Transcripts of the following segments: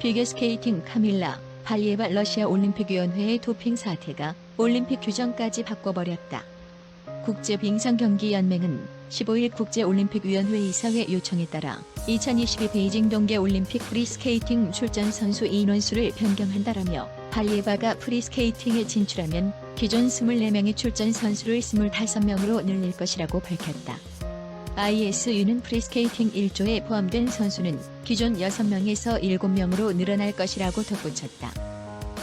피겨스케이팅 카밀라 발리에바 러시아 올림픽위원회의 도핑 사태가 올림픽 규정까지 바꿔버렸다. 국제빙상경기연맹은 15일 국제올림픽위원회 이사회 요청에 따라 2022 베이징 동계올림픽 프리스케이팅 출전 선수 인원수를 변경한다라며 발리에바가 프리스케이팅에 진출하면 기존 24명의 출전 선수를 25명으로 늘릴 것이라고 밝혔다. ISU는 프리스케이팅 1조에 포함된 선수는 기존 6명에서 7명으로 늘어날 것이라고 덧붙였다.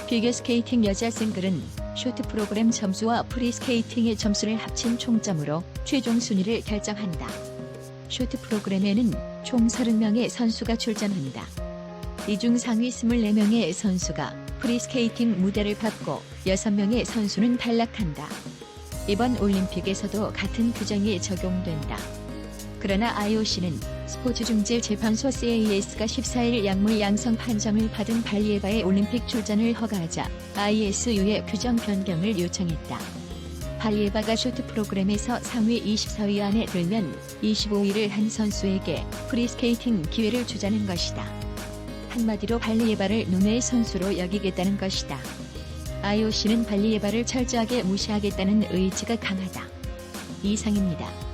피겨스케이팅 여자 싱글은 쇼트 프로그램 점수와 프리스케이팅의 점수를 합친 총점으로 최종 순위를 결정한다. 쇼트 프로그램에는 총 30명의 선수가 출전한다. 이 중 상위 24명의 선수가 프리스케이팅 무대를 받고 6명의 선수는 탈락한다. 이번 올림픽에서도 같은 규정이 적용된다. 그러나 IOC는 스포츠중재재판소 CAS가 14일 약물 양성 판정을 받은 발리에바의 올림픽 출전을 허가하자 ISU의 규정 변경을 요청했다. 발리에바가 쇼트 프로그램에서 상위 24위 안에 들면 25위를 한 선수에게 프리스케이팅 기회를 주자는 것이다. 한마디로 발리에바를 눈의 선수로 여기겠다는 것이다. IOC는 발리에바를 철저하게 무시하겠다는 의지가 강하다. 이상입니다.